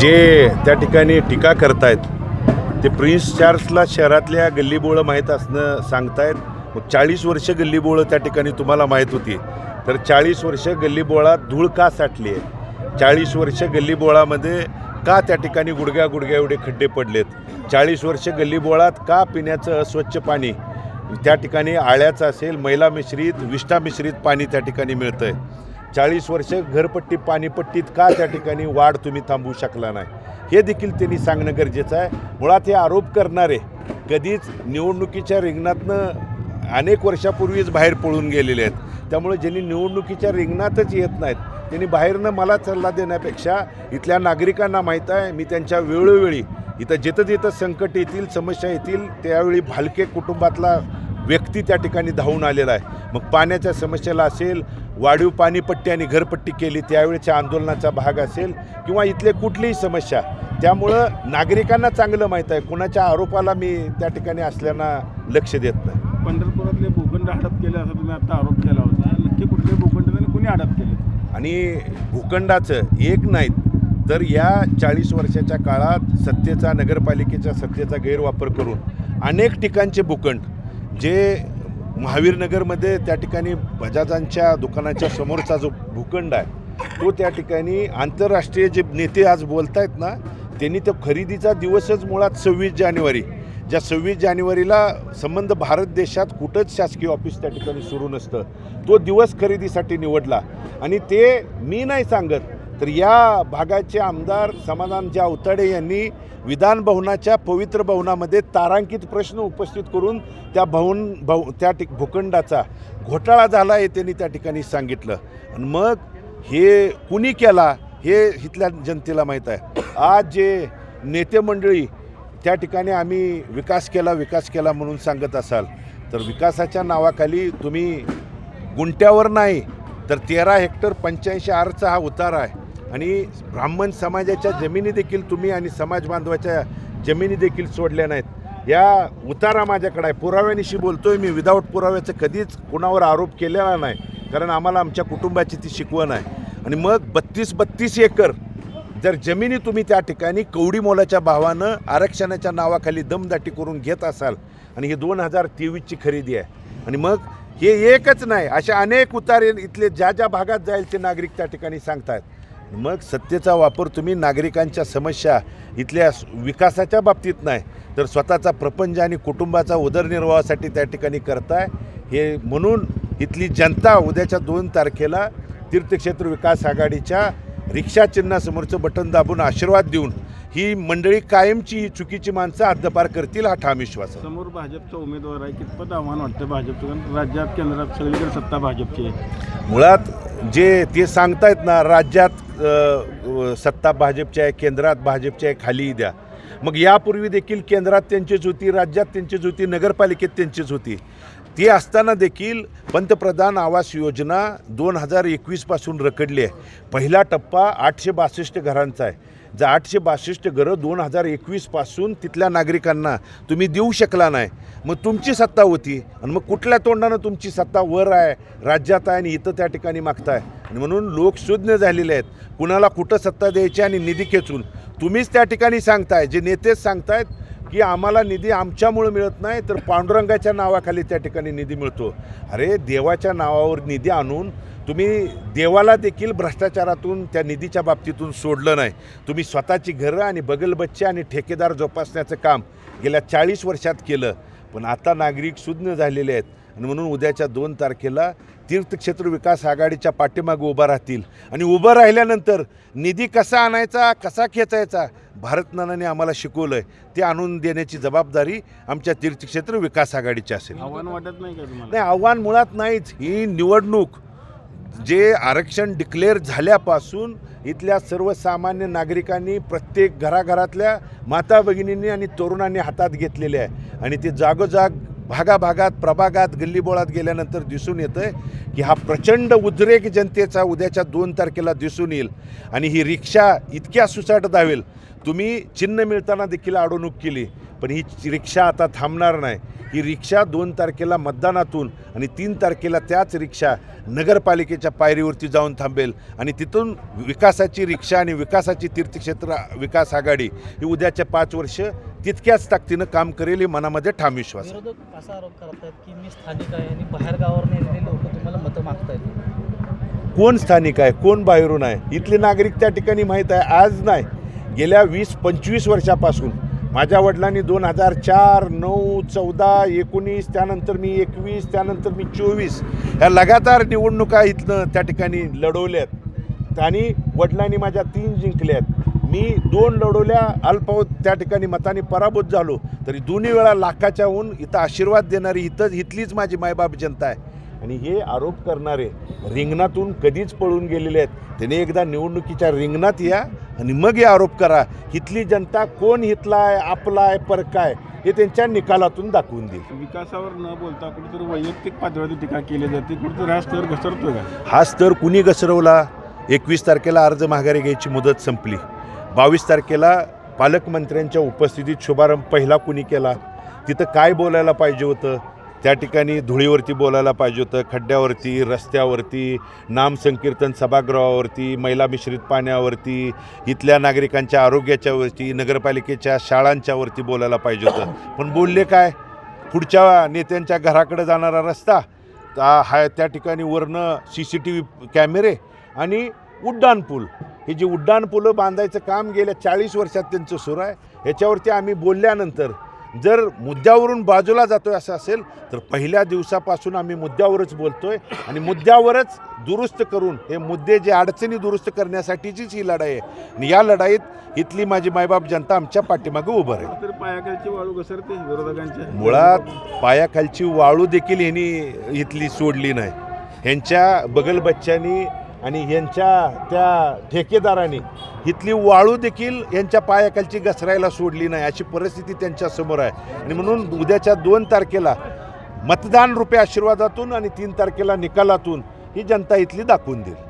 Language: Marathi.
जे त्या ठिकाणी टीका करतायत ते प्रिन्स चार्ल्सला शहरातल्या गल्लीबोळं माहीत असणं सांगतायत. चाळीस वर्ष गल्लीबोळं त्या ठिकाणी तुम्हाला माहीत होती. तर चाळीस वर्ष गल्लीबोळात धूळ का साठली आहे? चाळीस वर्ष गल्लीबोळामध्ये का त्या ठिकाणी गुडघ्या गुडघ्या एवढे खड्डे पडलेत? चाळीस वर्ष गल्लीबोळात का पिण्याचं अस्वच्छ पाणी? त्या ठिकाणी आळ्याचं असेल मैला मिश्रित विष्ठा मिश्रित पाणी त्या ठिकाणी मिळतं आहे चाळीस वर्ष घरपट्टी पाणीपट्टीत का त्या ठिकाणी वाढ तुम्ही थांबवू शकला नाही? हे देखील त्यांनी सांगणं गरजेचं आहे. मुळात हे आरोप करणारे कधीच निवडणुकीच्या रिंगणातनं अनेक वर्षापूर्वीच बाहेर पळून गेलेले आहेत. त्यामुळे ज्यांनी निवडणुकीच्या रिंगणातच येत नाहीत त्यांनी बाहेरनं मला सल्ला देण्यापेक्षा इथल्या नागरिकांना माहीत आहे मी त्यांच्या वेळोवेळी इथं जिथं जिथं संकट येतील समस्या येतील त्यावेळी भालके कुटुंबातला व्यक्ती त्या ठिकाणी धावून आलेला आहे. मग पाण्याच्या समस्येला असेल वाढीव पाणीपट्टी आणि घरपट्टी केली त्यावेळेच्या आंदोलनाचा भाग असेल किंवा इथले कुठलीही समस्या. त्यामुळं नागरिकांना चांगलं माहीत आहे. कुणाच्या आरोपाला मी त्या ठिकाणी असल्यानं लक्ष देत नाही. पंढरपुरातले भूखंड हडप केले असा तुम्ही आता आरोप केला होता. नक्की कुठले भूखंड आणि कुणी हडप केले? आणि भूखंडाचं एक नाहीत तर या चाळीस वर्षाच्या काळात सत्तेचा नगरपालिकेच्या सत्तेचा गैरवापर करून अनेक ठिकाणचे भूखंड जे महावीरनगरमध्ये त्या ठिकाणी बजाजांच्या दुकानाच्या समोरचा जो भूखंड आहे तो त्या ठिकाणी आंतरराष्ट्रीय जे नेते आज बोलत आहेत ना त्यांनी तो खरेदीचा दिवसच मुळात सव्वीस जानेवारी. ज्या सव्वीस जानेवारीला संबंध भारत देशात कुठंच शासकीय ऑफिस त्या ठिकाणी सुरू नसतं. तो दिवस खरेदीसाठी निवडला. आणि ते मी नाही सांगत तर या भागाचे आमदार समाधान ज्या अवताडे यांनी विधान भवनाच्या पवित्र भवनामध्ये तारांकित प्रश्न उपस्थित करून त्या भवन भव त्या ठिक भूखंडाचा घोटाळा झाला आहे त्यांनी त्या ठिकाणी सांगितलं. आणि मग हे कुणी केला हे इथल्या जनतेला माहीत आहे. आज जे नेते मंडळी त्या ठिकाणी आम्ही विकास केला विकास केला म्हणून सांगत असाल तर विकासाच्या नावाखाली तुम्ही गुंट्यावर नाही तर तेरा हेक्टर पंच्याऐंशी आरचा हा उतारा आहे. आणि ब्राह्मण समाजाच्या जमिनी देखील तुम्ही आणि समाज बांधवाच्या जमिनी देखील सोडल्या नाहीत. या उतारा माझ्याकडे आहे. पुराव्यानिशी बोलतोय मी. विदाऊट पुराव्याचं कधीच कुणावर आरोप केलेला नाही. कारण आम्हाला आमच्या कुटुंबाची ती शिकवण आहे. आणि मग बत्तीस बत्तीस एकर जर जमिनी तुम्ही त्या ठिकाणी कवडी मोलाच्या भावानं आरक्षणाच्या नावाखाली दमदाटी करून घेत असाल आणि ही दोन हजार तेवीसची खरेदी आहे. आणि मग हे एकच नाही. अशा अनेक उतारे इथले ज्या ज्या भागात जाईल ते नागरिक त्या ठिकाणी सांगतात मग सत्तेचा वापर तुम्ही नागरिकांच्या समस्या इथल्या विकासाच्या बाबतीत नाही तर स्वतःचा प्रपंच आणि कुटुंबाचा उदरनिर्वाहासाठी त्या ठिकाणी करताय. हे म्हणून इथली जनता उद्याच्या दोन तारखेला तीर्थक्षेत्र विकास आघाडीच्या रिक्षा चिन्हासमोरचं बटन दाबून आशीर्वाद देऊन ही मंडळी कायमची ही चुकीची माणसं हद्दपार करतील हा ठाम विश्वास समोर भाजपचा उमेदवार आहे कितपत आव्हान वाटतं भाजपचं? कारण राज्यात केंद्रात सगळीकडे सत्ता भाजपची आहे. मुळात जे ते सांगतायत ना राज्यात सत्ता भाजपची आहे केंद्रात भाजपची आहे खाली द्या. मग यापूर्वी देखील केंद्रात त्यांचीच होती राज्यात त्यांचीच होती नगरपालिकेत त्यांचीच होती. ती असताना देखील पंतप्रधान आवास योजना दोन हजार एकवीसपासून रखडली आहे. पहिला टप्पा आठशे बासष्ट घरांचा आहे. जर आठशे बासष्ट घरं दोन हजार एकवीसपासून तिथल्या नागरिकांना तुम्ही देऊ शकला नाही. मग तुमची सत्ता होती आणि मग कुठल्या तोंडानं तुमची सत्ता वर आहे राज्यात आहे आणि इथं त्या ठिकाणी मागताय? आणि म्हणून लोक शून्य झालेले आहेत. कुणाला कुठं सत्ता द्यायची आणि निधी खेचून? तुम्हीच त्या ठिकाणी सांगताय जे नेतेच सांगतायत की आम्हाला निधी आमच्यामुळं मिळत नाही तर पांडुरंगाच्या नावाखाली त्या ठिकाणी निधी मिळतो. अरे देवाच्या नावावर निधी आणून तुम्ही देवाला देखील भ्रष्टाचारातून त्या निधीच्या बाबतीतून सोडलं नाही. तुम्ही स्वतःची घरं आणि बगलबच्चे आणि ठेकेदार जोपासण्याचं काम गेल्या चाळीस वर्षात केलं. पण आता नागरिक सुज्ञ झालेले आहेत. आणि म्हणून उद्याच्या दोन तारखेला तीर्थक्षेत्र विकास आघाडीच्या पाठीमागे उभा राहतील. आणि उभं राहिल्यानंतर निधी कसा आणायचा कसा खेचायचा भारतनानाने आम्हाला शिकवलं आहे ते आणून देण्याची जबाबदारी आमच्या तीर्थक्षेत्र विकास आघाडीची असेल. आव्हान वाटत नाही नाही आव्हान मुळात नाहीच. ही निवडणूक जे आरक्षण डिक्लेअर झाल्यापासून इथल्या सर्वसामान्य नागरिकांनी प्रत्येक घराघरातल्या माता भगिनींनी आणि तरुणांनी हातात घेतलेले आहे. आणि ते जागोजाग भागाभागात प्रभागात गल्लीबोळात गेल्यानंतर दिसून येतं आहे की हा प्रचंड उद्रेक जनतेचा उद्याच्या दोन तारखेला दिसून येईल. आणि ही रिक्षा इतक्या सुसाट धावेल. तुम्ही चिन्ह मिळताना देखील अडवणूक केली पण ही रिक्षा आता थांबणार नाही. ही रिक्षा दोन तारखेला मतदानातून आणि तीन तारखेला त्याच रिक्षा नगरपालिकेच्या पायरीवरती जाऊन थांबेल. आणि तिथून विकासाची रिक्षा आणि विकासाची तीर्थक्षेत्र विकास आघाडी ही उद्याच्या पाच वर्ष तितक्याच ताकदीनं काम करेल हे मनामध्ये ठाम विश्वास आहे. विरोधक असा आरोप करतात की मी स्थानिक आहे आणि बाहेर गावावर नेलेले लोक तुम्हाला मतं मागतायत? कोण स्थानिक आहे? कोण बाहेरून आहे? इथले नागरिक त्या ठिकाणी माहीत आहे आज नाही. गेल्या वीस पंचवीस वर्षापासून माझ्या वडिलांनी दोन हजार चार नऊ चौदा एकोणीस त्यानंतर मी एकवीस त्यानंतर मी चोवीस ह्या लगातार निवडणुका इथनं त्या ठिकाणी लढवल्यात. आणि वडिलांनी माझ्या तीन जिंकल्यात. मी दोन लढवल्या अल्पावत त्या ठिकाणी मताने पराभूत झालो. तरी दोन्ही वेळा लाखाच्याहून इथं आशीर्वाद देणारी इथं इथलीच माझी मायबाप जनता आहे. आणि हे आरोप करणारे रिंगणातून कधीच पळून गेलेले आहेत. त्याने एकदा निवडणुकीच्या रिंगणात या आणि मग हे आरोप करा इथली जनता कोण हितला आहे आपला आहे परका आहे हे त्यांच्या निकालातून दाखवून देईल. विकासावर न बोलता कुठेतरी वैयक्तिक पातळीवरती टीका केली जाते कुठेतरी हा स्तर घसरतो का? हा स्तर कुणी घसरवला? एकवीस तारखेला अर्ज माघारी घ्यायची मुदत संपली. बावीस तारखेला पालकमंत्र्यांच्या उपस्थितीत शुभारंभ पहिला कुणी केला? तिथं काय बोलायला पाहिजे होतं? त्या ठिकाणी धुळीवरती बोलायला पाहिजे होतं खड्ड्यावरती रस्त्यावरती नामसंकीर्तन सभागृहावरती महिला मिश्रित पाण्यावरती इथल्या नागरिकांच्या आरोग्याच्यावरती नगरपालिकेच्या शाळांच्यावरती बोलायला पाहिजे होतं. पण बोलले काय? पुढच्या नेत्यांच्या घराकडे जाणारा रस्ता ता- हा त्या ठिकाणी वरनं सी सी टी व्ही कॅमेरे आणि उड्डाणपूल हे जे उड्डाणपुलं बांधायचं काम गेल्या चाळीस वर्षात त्यांचं सुरू आहे. ह्याच्यावरती आम्ही बोलल्यानंतर जर मुद्द्यावरून बाजूला जातोय असं असेल तर पहिल्या दिवसापासून आम्ही मुद्द्यावरच बोलतोय आणि मुद्द्यावरच दुरुस्त करून हे मुद्दे जे अडचणी दुरुस्त करण्यासाठीचीच ही लढाई आहे. आणि या लढाईत इथली माझी मायबाप जनता आमच्या पाठीमागे उभं राहील. कुठेतरी पायाखालची वाळू घसरते विरोधकांच्या. मुळात पायाखालची वाळू देखील ह्यांनी इथली सोडली नाही. ह्यांच्या बगलबच्च्यांनी आणि ह्यांच्या त्या ठेकेदारांनी इथली वाळू देखील यांच्या पायाखालची घसरायला सोडली नाही अशी परिस्थिती त्यांच्यासमोर आहे. आणि म्हणून उद्याच्या दोन तारखेला मतदान रुपये आशीर्वादातून आणि तीन तारखेला निकालातून ही जनता इथली दाखवून देईल.